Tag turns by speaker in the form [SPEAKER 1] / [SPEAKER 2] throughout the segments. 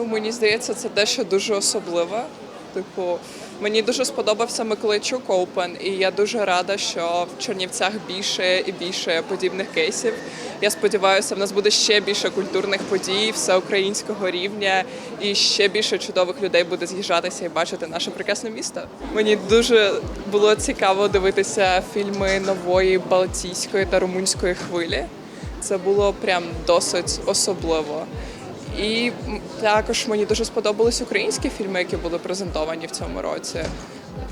[SPEAKER 1] Ну, мені здається, це дещо дуже особливе. Типу, мені дуже сподобався Миколайчук Open, і я дуже рада, що в Чернівцях більше і більше подібних кейсів. Я сподіваюся, в нас буде ще більше культурних подій всеукраїнського рівня, і ще більше чудових людей буде з'їжджатися і бачити наше прекрасне місто. Мені дуже було цікаво дивитися фільми нової балтійської та румунської хвилі. Це було прям досить особливо. І також мені дуже сподобались українські фільми, які були презентовані в цьому році.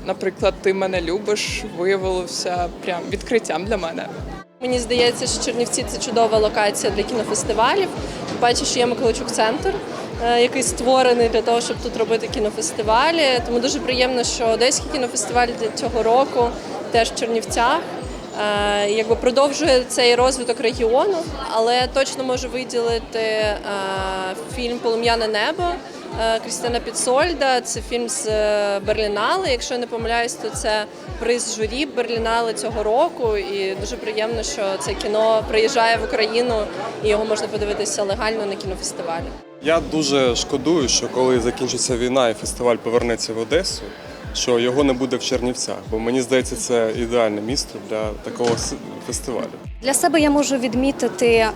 [SPEAKER 1] Наприклад, Ти мене любиш виявилося прям відкриттям для мене.
[SPEAKER 2] Мені здається, що Чернівці це чудова локація для кінофестивалів. Бачу, що є Миколайчук центр, е, який створений для того, щоб тут робити кінофестивалі. Тому дуже приємно, що Одеський кінофестиваль для цього року теж в Чернівцях. Е, Якби продовжує цей розвиток регіону, але точно можу виділити е, фільм Полум'яне небо е, Крістіна Підсольда. Це фільм з Берлінале. Якщо я не помиляюсь, то це приз журі Берлінале цього року. І дуже приємно, що це кіно приїжджає в Україну і його можна подивитися легально на кінофестивалі.
[SPEAKER 3] Я дуже шкодую, що коли закінчиться війна і фестиваль повернеться в Одесу, що його не буде в Чернівцях, бо мені здається, це ідеальне місто для такого фестивалю.
[SPEAKER 4] Для себе я можу відмітити е,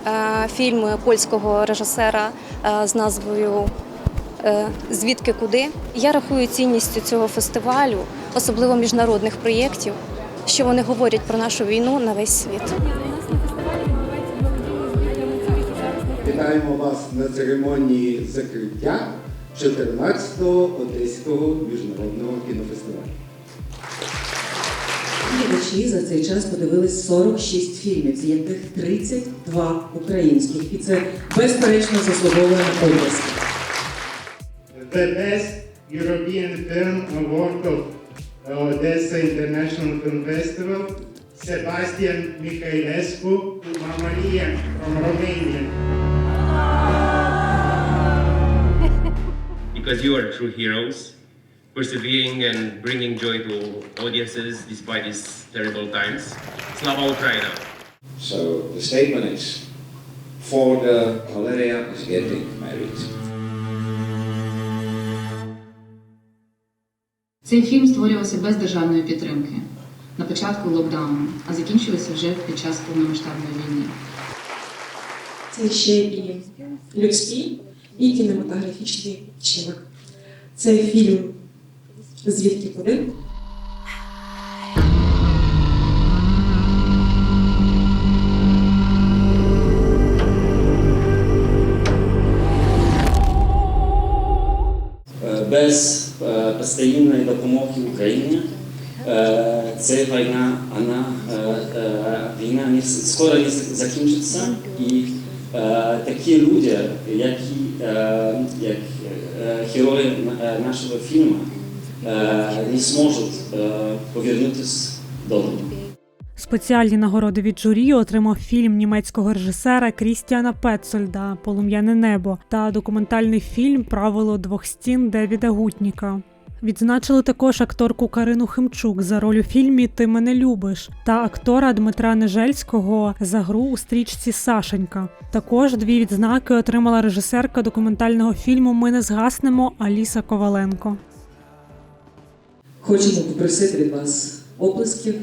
[SPEAKER 4] фільм польського режисера е, з назвою е, Звідки куди. Я рахую цінністю цього фестивалю, особливо міжнародних проєктів, що вони говорять про нашу війну на весь світ.
[SPEAKER 5] Вітаємо вас на церемонії закриття 14-го Одеського міжнародного кінофестивалю.
[SPEAKER 6] Глядачі за цей час подивились 46 фільмів, з яких 32 українських. І це безперечно заслуговує на
[SPEAKER 7] the best European film award of uh, Odessa International Film Festival, Sebastian Mihailescu Mamalia from Romania.
[SPEAKER 8] Because you are true heroes, persevering and bringing joy to audiences despite these terrible times. Slava Ukraina!
[SPEAKER 9] So the statement is, for the Valeria is getting married.
[SPEAKER 10] Цей фільм створювався без державної підтримки на початку локдауну, а закінчився вже під час повномасштабної війни.
[SPEAKER 6] Це ще і людський, і кінематографічний вчинок. Це фільм Звідки куди?
[SPEAKER 11] Е, без е, постійної допомоги Україні е, ця війна, вона, е, е, війна не, скоро не закінчиться, і е, такі люди, які е, як е, герої е, нашого фільму, е, не зможуть е, повернутися додому.
[SPEAKER 12] Спеціальні нагороди від журі отримав фільм німецького режисера Крістіана Петцольда Полум'яне небо та документальний фільм Правило двох стін Девіда Гутніка. Відзначили також акторку Карину Химчук за роль у фільмі Ти мене любиш та актора Дмитра Нежельського за гру у стрічці Сашенька. Також дві відзнаки отримала режисерка документального фільму Ми не згаснемо Аліса Коваленко.
[SPEAKER 6] Хочемо попросити від вас оплесків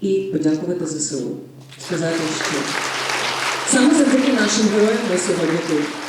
[SPEAKER 6] і подякувати ЗСУ. Сказати, що саме завдяки нашим героям ми сьогодні тут.